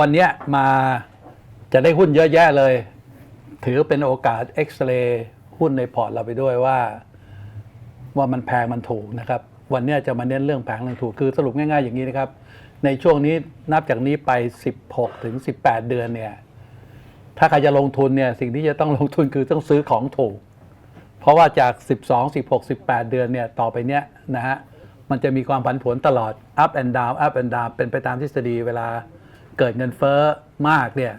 วันนี้มาจะได้หุ้นเยอะแยะเลย ถือเป็นโอกาสเอ็กซเรย์หุ้นในพอร์ตเราไปด้วยว่า ว่ามันแพงมันถูกนะครับ วันนี้จะมาเน้นเรื่องแพงเรื่องถูกคือสรุปง่ายๆอย่างนี้นะครับ ในช่วงนี้นับจากนี้ไป 16 ถึง 18 เดือนเนี่ย ถ้าใครจะลงทุนเนี่ยสิ่งที่จะต้องลงทุนคือต้องซื้อของถูก เพราะว่าจาก 12 16 18 เดือนเนี่ยต่อไปเนี้ยนะฮะมันจะมีความผันผวนตลอด up and down up and down เป็นไปตามทฤษฎีเวลา เกิดเงินเฟ้อมากเนี่ย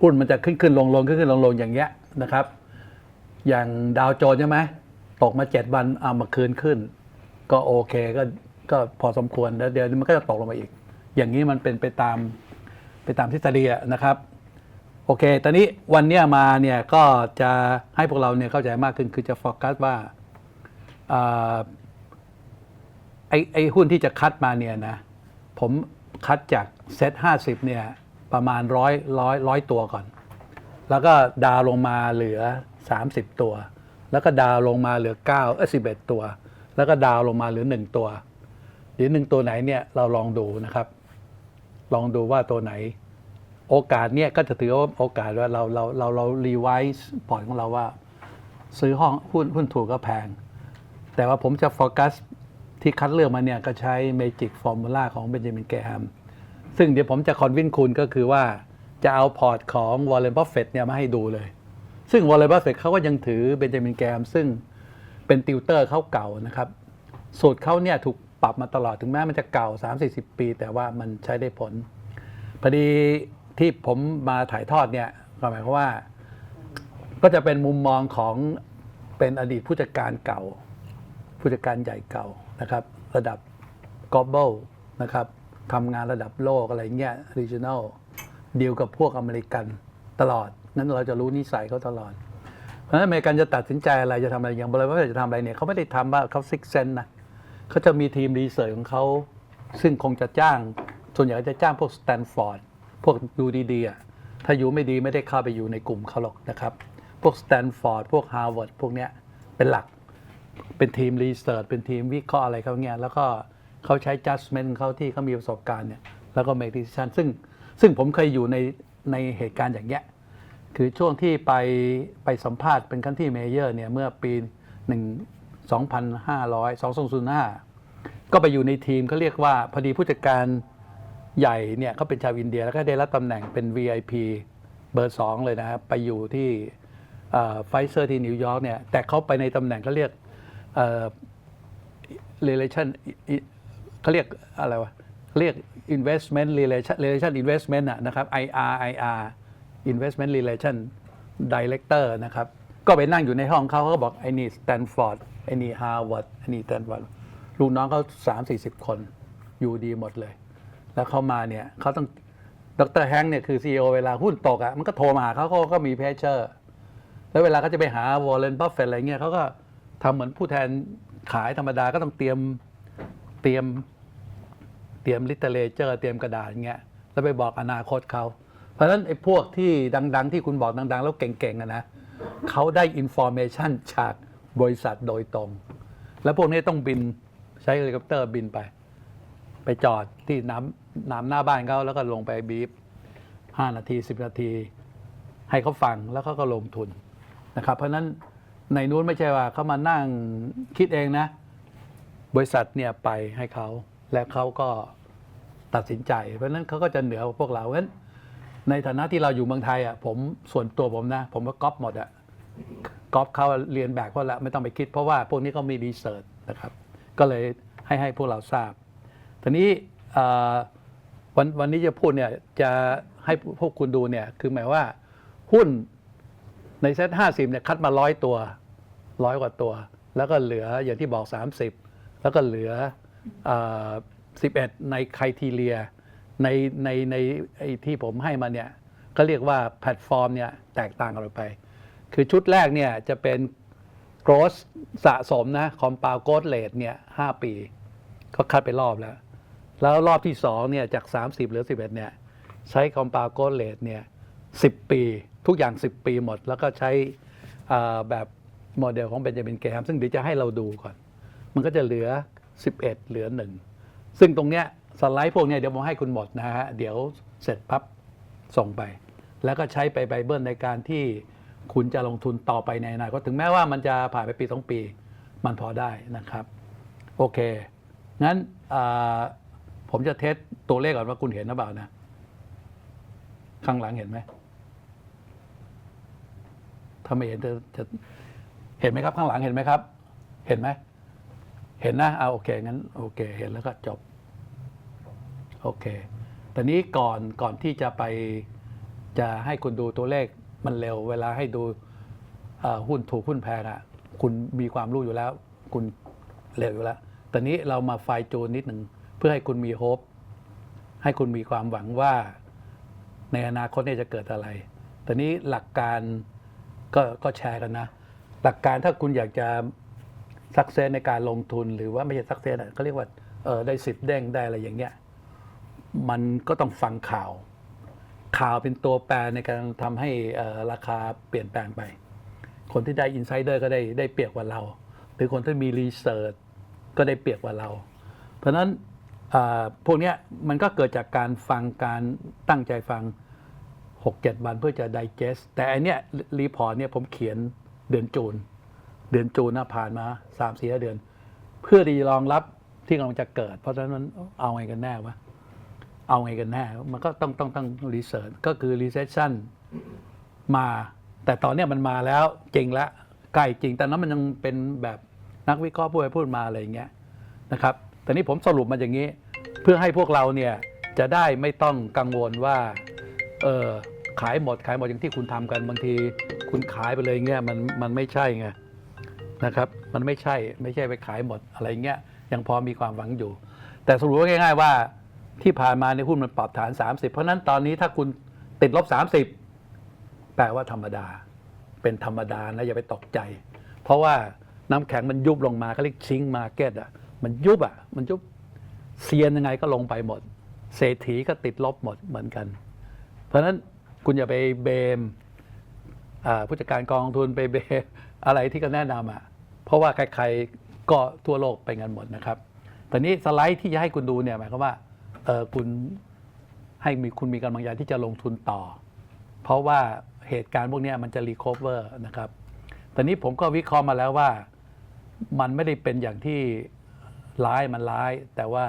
หุ้นมันจะขึ้นขึ้นลงลงขึ้นขึ้นลงลงอย่างเงี้ยนะครับ อย่างดาวโจนใช่ไหมตกมา7วันเอามาคืนขึ้น ก็โอเคก็ก็พอสมควรแล้วเดี๋ยวมันก็จะตกลงมาอีก อย่างนี้มันเป็นไปตามไปตามทฤษฎีนะครับ โอเค ตอนนี้วันเนี้ยมาเนี่ยก็จะให้พวกเราเนี่ยเข้าใจมากขึ้นคือจะโฟกัสว่าอไอไอหุ้นที่จะคัดมาเนี่ยนะผม คัดจากเซตห้าสิบเนี่ย ประมาณร้อยร้อยร้อยตัวก่อน แล้วก็ดาวลงมาเหลือ 30 ตัว แล้วก็ดาวลงมาเหลือ9เออ11 ตัว แล้วก็ดาวลงมาเหลือ 1 ตัวหรือหนึ่งตัวไหนเนี่ยเราลองดูนะครับ ลองดูว่าตัวไหน โอกาสเนี่ยก็จะถือว่าโอกาสว่าเราเราเราเรารีไวซ์พอร์ตของเราว่า ซื้อห้องหุ้นหุ้นถูกก็แพง แต่ว่าผมจะโฟกัส ที่คัดเลือกมาเนี่ยก็ใช้ Magic Formula ของเบนจามินแกรมซึ่งเดี๋ยวผมจะคอนวินคุณก็คือว่าจะเอาพอร์ตของวอลเลนบัฟเฟตเนี่ยมาให้ดูเลย ซึ่งวอลเลนบัฟเฟตเขาก็ยังถือเบนจามินแกรมซึ่งเป็นติวเตอร์เขาเก่านะครับสูตรเขาเนี่ยถูกปรับมาตลอดถึงแม้มันจะเก่า 3-40 ปี แต่ว่ามันใช้ได้ผลพอดีที่ผมมาถ่ายทอดเนี่ยก็หมายความว่า ก็จะเป็นมุมมองของเป็นอดีตผู้จัดการเก่า ผู้จัดการใหญ่เก่า นะครับระดับ global นะครับทำงานระดับโลกอะไรเงี้ย regional ดีลกับพวกอเมริกันตลอด นั้นเราจะรู้นิสัยเขาตลอด เพราะฉะนั้นอเมริกันจะตัดสินใจอะไรจะทำอะไรอย่างบริษัทจะทำอะไรเนี่ยเขาไม่ได้ทำว่าเขาซิกเซนนะเขาจะมีทีมรีเสิร์ชของเขาซึ่งคงจะจ้าง ส่วนใหญ่จะจ้างพวกสแตนฟอร์ดพวกยูดีๆอะถ้าอยู่ไม่ดีไม่ได้เข้าไปอยู่ในกลุ่มเขาหรอกนะครับ พวกสแตนฟอร์ดพวกฮาร์วาร์ดพวกเนี้ยเป็นหลัก เป็นทีมรีเสิร์ชเป็นทีมวิเคราะห์อะไรเขาเงี้ยแล้วก็เขาใช้ judgment เขาที่เขามีประสบการณ์เนี่ยแล้วก็ make decision ซึ่งซึ่งผมเคยอยู่ในในเหตุการณ์อย่างเงี้ยคือช่วงที่ไปไปสัมภาษณ์เป็นคันที่เมเยอร์เนี่ยเมื่อปี1 2,500 2005 ก็ไปอยู่ในทีมเขาเรียกว่าพอดีผู้จัดการใหญ่เนี่ยเขาเป็นชาวอินเดีย แล้วก็ได้รับตำแหน่งเป็น VIP เบอร์ 2 เลยนะครับไปอยู่ที่ไฟเซอร์ที่นิวยอร์กเนี่ยแต่เขาไปในตำแหน่งเขาเรียก relation เขาเรียกอะไรวะเรียก investment relation relation investment อะนะครับ IR IR investment relation director นะครับ ก็ไปนั่งอยู่ในห้องเขาเขาก็บอกไอ้นี่สแตนฟอร์ดไอ้นี่ฮาร์วาร์ดไอ้นี่สแตนฟอร์ดลูกน้องเขาสามสี่สิบคนอยู่ดีหมดเลย แล้วเขามาเนี่ยเขาต้องดรแฮงค์เนี่ยคือ CEO เวลาหุ้นตกอะ่ะมันก็โทรมาหาเขาเขาก็มีเพชเชอร์ แล้วเวลาเขาจะไปหาวอลเลนบัฟเฟตอะไรเงี้ยเขาก็ ทำเหมือนผู้แทนขายธรรมดาก็ต้องเตรียมเตรียมเตรียมลิเตเลเจอร์ เตรียมกระดาษอย่างเงี้ยแล้วไปบอกอนาคตเขา เพราะฉะนั้นไอ้พวกที่ดัง ๆ ที่คุณบอกดัง ๆ แล้วเก่งๆนะเขาได้อินโฟเมชันจากบริษัทโดยตรง แล้วพวกนี้ต้องบินใช้เฮลิคอปเตอร์บินไป ไปจอดที่น้ำน้ำหน้าบ้านเขาแล้วก็ลงไปบีบห้านาทีสิบนาที ให้เขาฟังแล้วเขาก็ลงทุนนะครับ เพราะฉะนั้น ในนู้นไม่ใช่ว่าเขามานั่งคิดเองนะ บริษัทเนี่ยไปให้เขา และเขาก็ตัดสินใจ เพราะนั้นเขาก็จะเหนือกว่าพวกเราเพราะฉะนั้นในฐานะที่เราอยู่เมืองไทยอะผมส่วนตัวผมนะ ผมก็ก๊อปหมดอะก๊อปเขาเรียนแบบเขาละไม่ต้องไปคิดเพราะว่าพวกนี้เขามีรีเสิร์ชนะครับ ก็เลยให้ให้พวกเราทราบทีนี้วันวันนี้จะพูดเนี่ยจะให้พวกคุณดูเนี่ยคือหมายว่าหุ้นในเซ็ตห้าสิบเนี่ยคัดมาร้อยตัว ร้อยกว่าตัว แล้วก็เหลืออย่างที่บอก 30 แล้วก็เหลือเอ่อ11 ในครทีเรียในในในไอ้ที่ผมให้มาเนี่ยก็เรียกว่าแพลตฟอร์มเนี่ยแตกต่างกันไป คือชุดแรกเนี่ยจะเป็น gross สะสมนะ compound growth rate เนี่ย5ปี ก็คัดไปรอบแล้ว แล้วรอบที่2เนี่ยจาก 30เหรือ 11เนี่ยใช้ compound growth rate เนี่ย10 ปี ทุกอย่าง 10 ปีหมด แล้วก็ใช้แบบ โมเดลของเบนจามินเกรมซึ่งเดี๋ยวจะให้เราดูก่อน มันก็จะเหลือ 11 เหลือ1ซึ่งตรงเนี้ยสไลด์พวกเนี้ยเดี๋ยวผมให้คุณหมดนะฮะเดี๋ยวเสร็จปั๊บส่งไป แล้วก็ใช้ไปไบเบิลในการที่คุณจะลงทุนต่อไปในอนาคตถึงแม้ว่ามันจะผ่านไปปีสองปี มันพอได้นะครับ โอเค งั้นผมจะเทสตัวเลขก่อนว่าคุณเห็นหรือเปล่านะ ข้างหลังเห็นไหมถ้าไม่เห็นจะ เห็นไหมครับข้างหลังเห็นไหมครับ เห็นไหม เห็นนะเอาโอเคงั้นโอเค เห็นแล้วก็จบ โอเคแต่นี้ก่อนก่อนที่จะไปจะให้คุณดูตัวเลขมันเร็ว เวลาให้ดูหุ้นถูกหุ้นแพงอะ่ะคุณมีความรู้อยู่แล้ว คุณเร็วอยู่แล้วแต่นี้เรามาไฟจูนนิดหนึ่งเพื่อให้คุณมีโฮปให้คุณมีความหวังว่าในอนาคตเนี่ยจะเกิดอะไร แต่นี้หลักการก็ก็แชร์กันนะ หลักการถ้าคุณอยากจะสักเซสในการลงทุนหรือว่าไม่ใช่สักเซสเขาเรียกว่าเออได้สิบเด้งได้อะไรอย่างเงี้ยมันก็ต้องฟังข่าว ข่าวเป็นตัวแปรในการทำให้ราคาเปลี่ยนแปลงไป คนที่ได้อินไซเดอร์ก็ได้ได้เปรียบกว่าเรา หรือคนที่มีรีเสิร์ชก็ได้เปรียบกว่าเรา เพราะฉะนั้นพวกนี้มันก็เกิดจากการฟังการตั้งใจฟัง 6-7 วันเพื่อจะ digest แต่อันเนี้ยรีพอร์ตเนี่ยผมเขียน เดือนจูน เดือนจูนนะผ่านมา3 4เดือน เพื่อดีรองรับที่กำลังจะเกิด เพราะฉะนั้นเอาไงกันแน่วะเอาไงกันแน่ มันก็ต้องต้องต้องรีเสิร์ชก็คือ recession มา แต่ตอนนี้มันมาแล้วจริงล้วใกล้จริง แต่นั้นมันยังเป็นแบบนักวิเคราะห์พูดไปพูดมาอะไรอย่างเงี้ยนะครับแต่นี้ผมสรุปมาอย่างนี้ เพื่อให้พวกเราเนี่ยจะได้ไม่ต้องกังวลว่าเออ ขายหมดขายหมดอย่างที่คุณทำกันบางทีคุณขายไปเลยเงี้ยมันมันไม่ใช่ไงนะครับมันไม่ใช่ไม่ใช่ไปขายหมดอะไรเงี้ยยังพอมีความหวังอยู่ แต่สรุปง่าย ๆว่าที่ผ่านมาในหุ้นมันปรับฐาน 30 เพราะนั้นตอนนี้ถ้าคุณติดลบ 30 แปลว่าธรรมดา เป็นธรรมดานะอย่าไปตกใจ เพราะว่าน้ำแข็งมันยุบลงมาเขาเรียกชิงมาเก็ตอะมันยุบอะมันยุบเซียนยังไงก็ลงไปหมด เศรษฐีก็ติดลบหมดเหมือนกัน เพราะฉะนั้น คุณอย่าไปเบมผู้จัดการกองทุนไปเบมอะไรที่ก็แนะนำอะเพราะว่าใครๆก็ทั่วโลกไปกันหมดนะครับตอนนี้สไลด์ที่จะให้คุณดูเนี่ยหมายความว่าเออคุณให้มีคุณมีกำลังใจที่จะลงทุนต่อ เพราะว่าเหตุการณ์พวกนี้มันจะรีคอเวอร์นะครับตอนนี้ผมก็วิเคราะห์มาแล้วว่ามันไม่ได้เป็นอย่างที่ร้ายมันร้าย แต่ว่า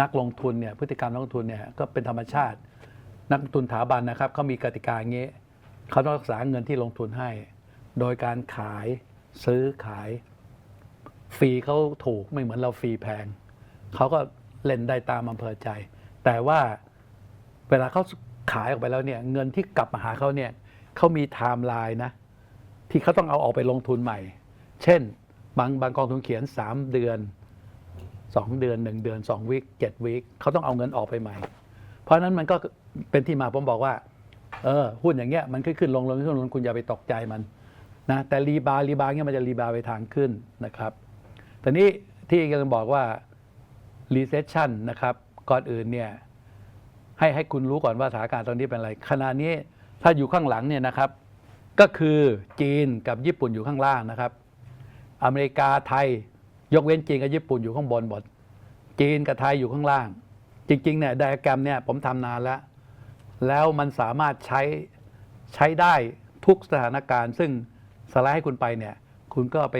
นักลงทุนเนี่ยพฤติกรรมนักลงทุนเนี่ยก็เป็นธรรมชาติ นักทุนถาบันนะครับเขามีกติกาอย่างนี้เขาต้องรักษาเงินที่ลงทุนให้ โดยการขายซื้อขายฟรีเขาถูกไม่เหมือนเราฟรีแพงเขาก็เล่นได้ตามอำเภอใจ แต่ว่าเวลาเขาขายออกไปแล้วเนี่ยเงินที่กลับมาหาเขาเนี่ยเขามีไทม์ไลน์นะ ที่เขาต้องเอาออกไปลงทุนใหม่ เช่น บางบางกองทุนเขียน 3 เดือน 2 เดือน 1 เดือน 2 วิค7วิคเขาต้องเอาเงินออกไปใหม่ เพราะนั้นมันก็ เป็นที่มาผมบอกว่า เออหุ้นอย่างเงี้ยมันขึ้นขึ้นลงลงขึ้นลงคุณอย่าไปตกใจมันนะแต่รีบารีบาเงี้ยมันจะรีบาไปทางขึ้นนะครับแต่นี้ที่กำลังบอกว่า recession นะครับ ก่อนอื่นเนี่ยให้ให้คุณรู้ก่อนว่าสถานการณ์ตอนนี้เป็นอะไรขณะนี้ถ้าอยู่ข้างหลังเนี่ยนะครับ ก็คือจีนกับญี่ปุ่นอยู่ข้างล่างนะครับ อเมริกาไทยยกเว้นจีนกับญี่ปุ่นอยู่ข้างบนหมดจีนกับไทยอยู่ข้างล่าง จริงๆเนี่ยไดอะแกรมเนี่ยผมทำนานแล้ว แล้วมันสามารถใช้ใช้ได้ทุกสถานการณ์ ซึ่งสไลด์ให้คุณไปเนี่ย คุณก็ไป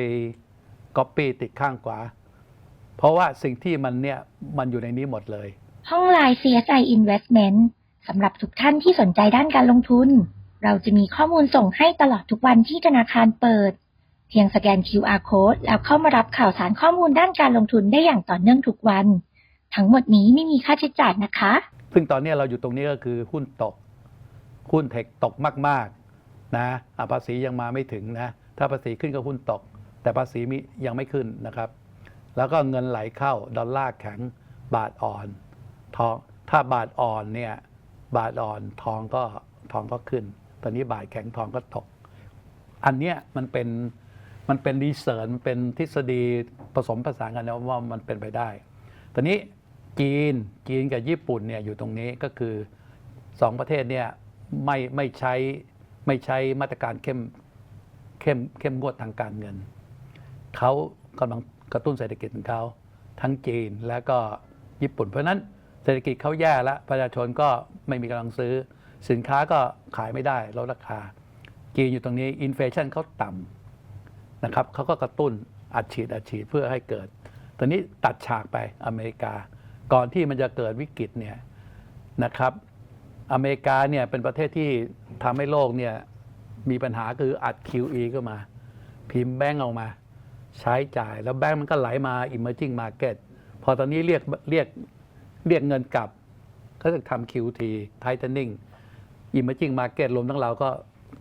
ก๊อปปี้ติดข้างขวา เพราะว่าสิ่งที่มันเนี่ย มันอยู่ในนี้หมดเลย ห้องไลน์ CSI Investment สำหรับทุกท่านที่สนใจด้านการลงทุน เราจะมีข้อมูลส่งให้ตลอดทุกวันที่ธนาคารเปิด เพียงสแกน QR code แล้วเข้ามารับข่าวสารข้อมูลด้านการลงทุนได้อย่างต่อเนื่องทุกวัน ทั้งหมดนี้ไม่มีค่าใช้จ่ายนะคะ ซึ่งตอนนี้เราอยู่ตรงนี้ก็คือหุ้นตก หุ้นเทคตกมากๆนะอะภาษียังมาไม่ถึงนะ ถ้าภาษีขึ้นก็หุ้นตก แต่ภาษีมิยังไม่ขึ้นนะครับ แล้วก็เงินไหลเข้าดอลลาร์แข็งบาทอ่อนทองถ้าบาทอ่อนเนี่ยบาทอ่อนทองก็ทองก็ขึ้น ตอนนี้บาทแข็งทองก็ตก อันเนี้ยมันเป็นมันเป็นรีเสิร์ชมันเป็นทฤษฎีผสมผสานกันนะว่ามันเป็นไปได้ ตอนนี้ จีนจีนกับญี่ปุ่นเนี่ยอยู่ตรงนี้ก็คือสองประเทศเนี่ยไม่ไม่ใช้ไม่ใช้มาตรการเข้มเข้มเข้มงวดทางการเงินเขากำลังกระตุ้นเศรษฐกิจของเขาทั้งจีนและก็ญี่ปุ่น เพราะฉะนั้นเศรษฐกิจเขาแย่แล้วประชาชนก็ไม่มีกำลังซื้อ สินค้าก็ขายไม่ได้ลดราคา จีนอยู่ตรงนี้อินเฟชันเขาต่ำนะครับเขาก็กระตุ้นอัดฉีดอัดฉีดเพื่อให้เกิดตอนนี้ตัดฉากไปอเมริกา ก่อนที่มันจะเกิดวิกฤตเนี่ยนะครับ อเมริกาเนี่ยเป็นประเทศที่ทำให้โลกเนี่ยมีปัญหาคืออัด QE ก็มา พิมพ์แบงก์ออกมา ใช้จ่ายแล้วแบงก์มันก็ไหลมา emerging market พอตอนนี้เรียกเรียกเรียกเงินกลับ ก็จะทำ QT tightening emerging market รวมทั้งเราก็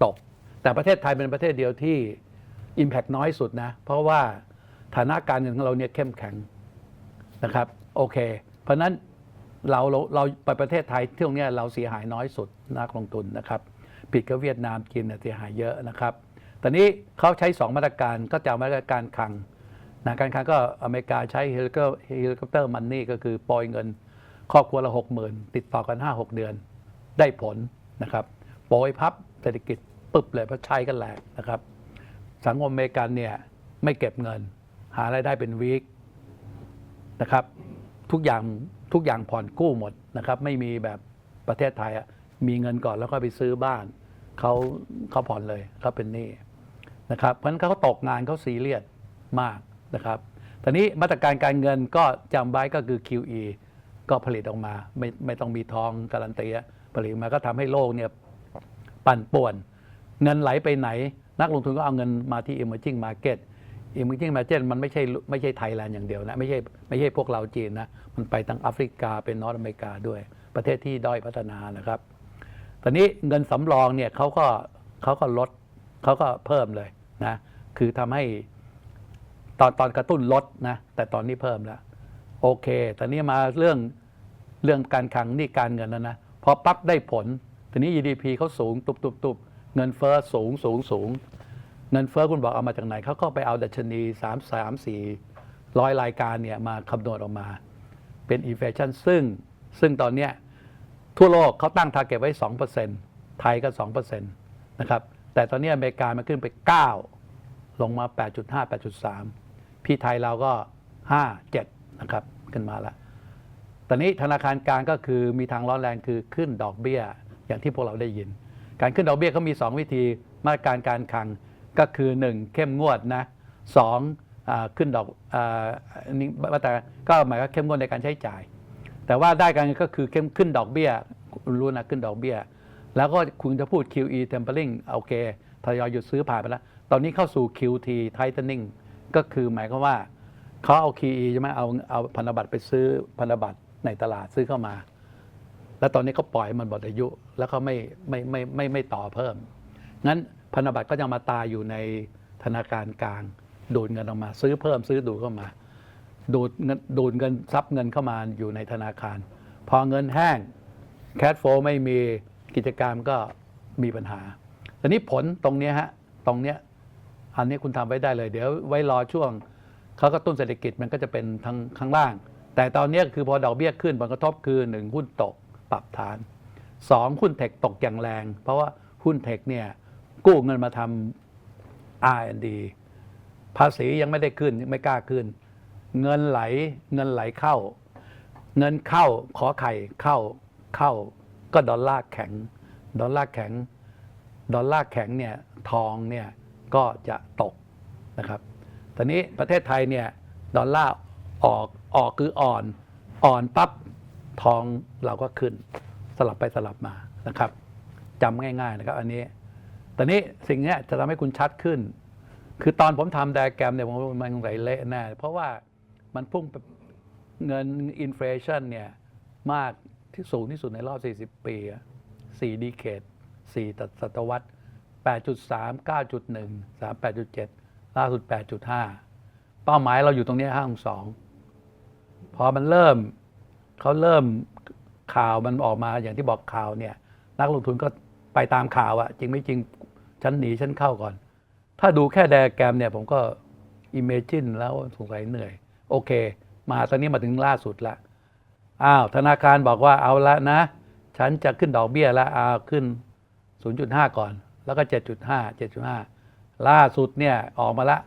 ตก แต่ประเทศไทยเป็นประเทศเดียวที่ Impact น้อยสุดนะ เพราะว่าฐานะการเงินของเราเนี่ยเข้มแข็งนะครับ โอเค เพราะนั้นเราเราเราไปประเทศไทยเที่ตรงเนี้ยเราเสียหายน้อยสุดนักลงทุนนะครับ ผิดกับเวียดนามจีนเนี่ยเสียหายเยอะนะครับตอนนี้เขาใช้ 2 มาตรการก็จะมาตรการคลังนะการคลังก็อเมริกาใช้เฮลิคอปเตอร์เฮลิคอปเตอร์มันนี่ก็คือปล่อยเงินครอบครัวละหกหมื่นติดต่อกัน 5-6 เดือนได้ผลนะครับโปรยพับเศรษฐกิจปึ๊บเลยเพราะใช้กันแหลกนะครับ สังคมอเมริกันเนี่ยไม่เก็บเงิน หารายได้เป็นวีคนะครับ ทุกอย่างทุกอย่างผ่อนกู้หมดนะครับ ไม่มีแบบประเทศไทยอะมีเงินก่อนแล้วก็ไปซื้อบ้านเขาเขาผ่อนเลยเขาเป็นหนี้นะครับ เพราะฉะนั้นเขาตกงานเขาซีเรียสมากนะครับตอนนี้มาตรการการเงินก็จำไว้ก็คือ QE ก็ผลิตออกมา ไม่ไม่ต้องมีทองการันตีผลิตออกมาก็ทำให้โลกเนี่ยปั่นป่วน เงินไหลไปไหน นักลงทุนก็เอาเงินมาที่ emerging market emerging market มันไม่ใช่ไม่ใช่ไทยแลนด์อย่างเดียวนะไม่ใช่ไม่ใช่พวกเราจีนนะมันไปทั้งแอฟริกาเป็นนอร์ทอเมริกาด้วย ประเทศที่ด้อยพัฒนานะครับ ตอนนี้เงินสำรองเนี่ยเขาก็เขาก็ลดเขาก็เพิ่มเลยนะคือทำให้ตอนตอนกระตุ้นลดนะแต่ตอนนี้เพิ่มแล้ว โอเค ตอนนี้มาเรื่องเรื่องการคลังนี่การเงินแล้วนะพอปั๊บได้ผลทีนี้ GDP เขาสูงตุบตุบตุบเงินเฟ้อสูงสูงสูง เงินเฟ้อคุณบอกเอามาจากไหนเขาก็ไปเอาดัชนี 3 3 4ร้อยรายการเนี่ยมาคำนวณออกมา เป็นอินเฟชันซึ่งซึ่งตอนเนี้ยทั่วโลกเขาตั้งทาร์เก็ตไว้ 2%ไทยก็ 2%นะครับ แต่ตอนนี้อเมริกามันขึ้นไป 9 ลงมา 8.5 8.3 พี่ไทยเราก็ 5 7 นะครับ ขึ้นมาแล้ว ตอนนี้ธนาคารกลางก็คือมีทางร้อนแรงคือขึ้นดอกเบี้ย อย่างที่พวกเราได้ยิน การขึ้นดอกเบี้ยเขามี 2 วิธี มาตรการการคลัง ก็คือ 1 เข้มงวดนะสองอขึ้นดอกอันนี้มาตรก็หมายว่าเข้มงวดในการใช้จ่าย แต่ว่าได้กันก็คือเข้มขึ้นดอกเบี้ยคุณรู้นะขึ้นดอกเบี้ย แล้วก็คุณจะพูด QE tempering โอเคทยอยหยุดซื้อผ่านไปแล้ว ตอนนี้เข้าสู่ QT tightening ก็คือหมายความว่าเขาเอา QE ใช่ไหมเอาเอาพันธบัตรไปซื้อพันธบัตรในตลาดซื้อเข้ามา แล้วตอนนี้เขาปล่อยมันหมดอายุ แล้วเขาไม่ไม่ไม่ไม่ไม่ไม่ต่อเพิ่มงั้น พันธบัตรก็ยังมาตายอยู่ในธนาคารกลาง ดูดเงินออกมา ซื้อเพิ่มซื้อดูดเข้ามา ดูดเงินดูดเงินซับเงินเข้ามาอยู่ในธนาคาร พอเงินแห้งแคดโฟไม่มีกิจการก็มีปัญหาทีนี้ผลตรงนี้ฮะตรงเนี้ยอันนี้คุณทำไว้ได้เลย เดี๋ยวไว้รอช่วงเขาก็ตุ้นเศรษฐกิจมันก็จะเป็นทางข้างล่าง แต่ตอนนี้คือพอดอกเบี้ยขึ้นผลกระทบคือหนึ่งหุ้นตกปรับฐานสองหุ้นเทคตกอย่างแรง เพราะว่าหุ้นเทคเนี่ย กู้เงินมาทำ R&D ภาษียังไม่ได้ขึ้นยังไม่กล้าขึ้น เงินไหลเงินไหลเข้า เงินเข้าขอไข่เข้าเข้า ก็ดอลลาร์แข็ง ดอลลาร์แข็ง ดอลลาร์แข็งเนี่ยทองเนี่ยก็จะตกนะครับตอนนี้ประเทศไทยเนี่ยดอลลาร์ออกออกคืออ่อนอ่อนปั๊บทองเราก็ขึ้น สลับไปสลับมานะครับจำง่ายๆนะครับอันนี้ ตอนนี้สิ่งนี้จะทำให้คุณชัดขึ้น คือตอนผมทำไดอะแกรมเนี่ยผมมันสงสัยเละแน่เพราะว่ามันพุ่งเงินอินฟลชันเนี่ยมากที่สูงที่สุดในรอบ 40 ปี4ดีเคด4ศตวรรษ8.3 9.1 3 8.7 ล่าสุด 8.5 เป้าหมายเราอยู่ตรงนี้5.2 พอมันเริ่มเขาเริ่มข่าวมันออกมาอย่างที่บอกข่าวเนี่ย นักลงทุนก็ไปตามข่าวอะจริงไม่จริง ฉันหนีฉันเข้าก่อน ถ้าดูแค่ไดอะแกรมเนี่ยผมก็อิมเมจินแล้วสงสัยเหนื่อย โอเค มาตอนนี้มาถึงล่าสุดละอ้าวธนาคารบอกว่าเอาละนะ ฉันจะขึ้นดอกเบี้ยล้วเอาขึ้น 0.5 ก่อน แล้วก็ 7.5 7.5 ล่าสุดเนี่ยออกมาละ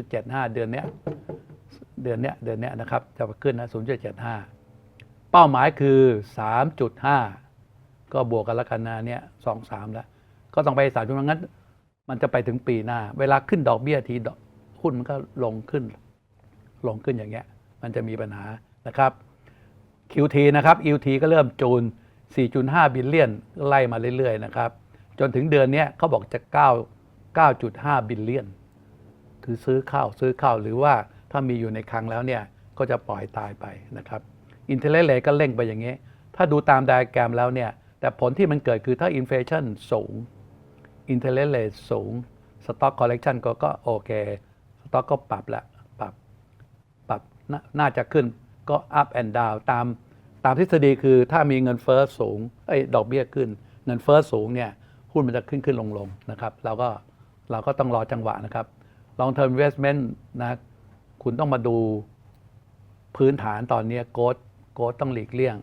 0.75 เดือนเนี้ยเดือนเนี้ยเดือนเนี้ยนะครับ จะขึ้นนะ 0.75 เป้าหมายคือ 3.5 ก็บวกกันแล้วกันนะเนี่ยสองสามแล้ว ก็ต้องไปสามจุดงั้น มันจะไปถึงปีหน้า เวลาขึ้นดอกเบี้ยทีหุ้นมันก็ลงขึ้น ลงขึ้นอย่างเงี้ย มันจะมีปัญหานะครับ QT นะครับ UT ก็เริ่มจูน 4.5 บิลเลียนไล่มาเรื่อยๆนะครับ จนถึงเดือนนี้เขาบอกจะ 9 9.5 บิลเลียนคือซื้อเข้าซื้อเข้าหรือว่าถ้ามีอยู่ในคลังแล้วเนี่ย ก็จะปล่อยตายไปนะครับอินเทอร์เน็ตก็เร่งไปอย่างนี้ ถ้าดูตามไดอะแกรมแล้วเนี่ย แต่ผลที่มันเกิดคือถ้าอินเฟลชันสูง อินเทอร์เน็ตสูงสต็อกคอลเลกชันก็ก็โอเคสต็อกก็ปรับละปรับปรับนน่าจะขึ้นก็ up and down ตามตามทฤษฎีคือถ้ามีเงินเฟ้อสูงเอ้ดอกเบี้ยขึ้น เงินเฟ้อสูงเนี่ยหุ้นมันจะขึ้นขึ้นลงลงนะครับเราก็เราก็ต้องรอจังหวะนะครับ long term investment นะคุณต้องมาดูพื้นฐานตอนนี้โกดโกดต้องหลีกเลี่ยง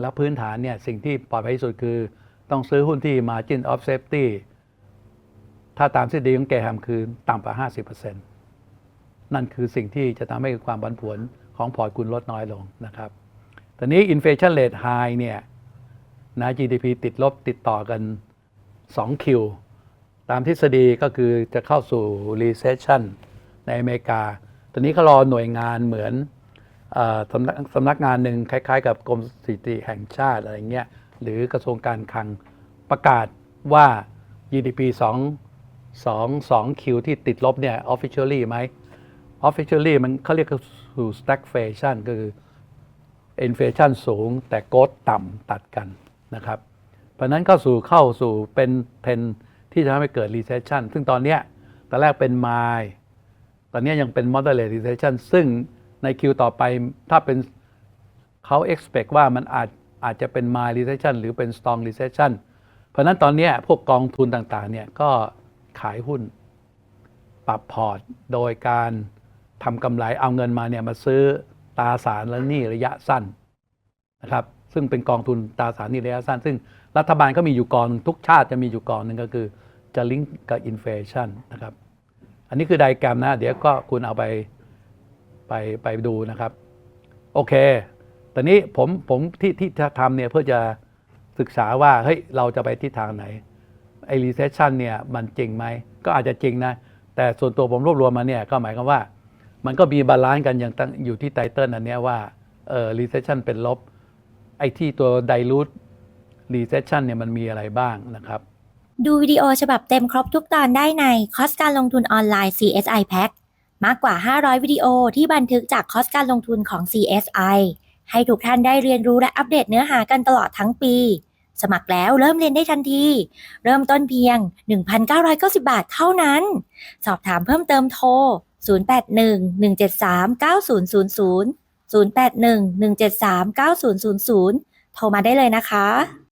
แล้วพื้นฐานเนี่ยสิ่งที่ปลอดภัยที่สุดคือ ต้องซื้อหุ้นที่ margin of safety ถ้าตามทฤษฎีของแกแฮมคือต่ำกว่า 50%นั่นคือสิ่งที่จะทำให้ความผันผวนของพอร์ตคุณลดน้อยลงนะครับ ตอนนี้ inflation rate high เนี่ยนะ GDP ติดลบติดต่อกัน 2 คิว ตามทฤษฎีก็คือจะเข้าสู่ recession ในอเมริกา ตอนนี้เขารอหน่วยงานเหมือนอสำนักสำนักงานหนึ่งคล้าย ๆ กับกรมสถิติแห่งชาติอะไรเงี้ย หรือกระทรวงการคลังประกาศว่า GDP 2 2 2คิวที่ติดลบเนี่ย officially ไหม officially มันเขาเรียกสู่ stagflation ก็คือ inflation สูงแต่โกดต่ำตัดกันนะครับ เพราะนั้นเข้าสู่เข้าสู่เป็นเทรนที่จะทำให้เกิด recession ซึ่งตอนนี้ตอนแรกเป็น my ตอนนี้ยยังเป็น moderate recession ซึ่งในคิวต่อไปถ้าเป็นเขา expect ว่ามันอาจ อาจจะเป็น my recession หรือเป็น strong recession เพราะนั้นตอนนี้พวกกองทุนต่างๆเนี่ยก็ขายหุ้น ปรับพอร์ตโดยการทำกำไรเอาเงินมาเนี่ยมาซื้อตราสารและหนี้ระยะสั้นนะครับซึ่งเป็นกองทุนตราสารหนี้ระยะสั้น ซึ่งรัฐบาลก็มีอยู่กองหนึ่งทุกชาติจะมีอยู่กองหนึ่งก็คือจะลิงก์กับอินฟลชันนะครับ อันนี้คือไดแกรมนะ เดี๋ยวก็คุณเอาไปไปไปดูนะครับ โอเค ตอนนี้ผมผมที่ที่ทำเนี่ยเพื่อจะศึกษาว่าเฮ้ยเราจะไปทิศทางไหนไอ้ recession เนี่ยมันจริงไหมก็อาจจะจริงนะ แต่ส่วนตัวผมรวบรวมมาเนี่ยก็หมายความว่า มันก็มีบาลานซ์กันอย่างตั้งอยู่ที่ไตเติลอันนี้ว่าเออ recession เป็นลบ ไอที่ตัว dilute recession เนี่ยมันมีอะไรบ้างนะครับ ดูวิดีโอฉบับเต็มครบทุกตอนได้ในคอสการลงทุนออนไลน์ CSI Pack มากกว่า 500 วิดีโอที่บันทึกจากคอสการลงทุนของ CSI ให้ทุกท่านได้เรียนรู้และอัปเดตเนื้อหากันตลอดทั้งปี สมัครแล้วเริ่มเรียนได้ทันที เริ่มต้นเพียง 1,990 บาทเท่านั้น สอบถามเพิ่มเติมโทร 0811739000 0811739000 โทรมาได้เลยนะคะ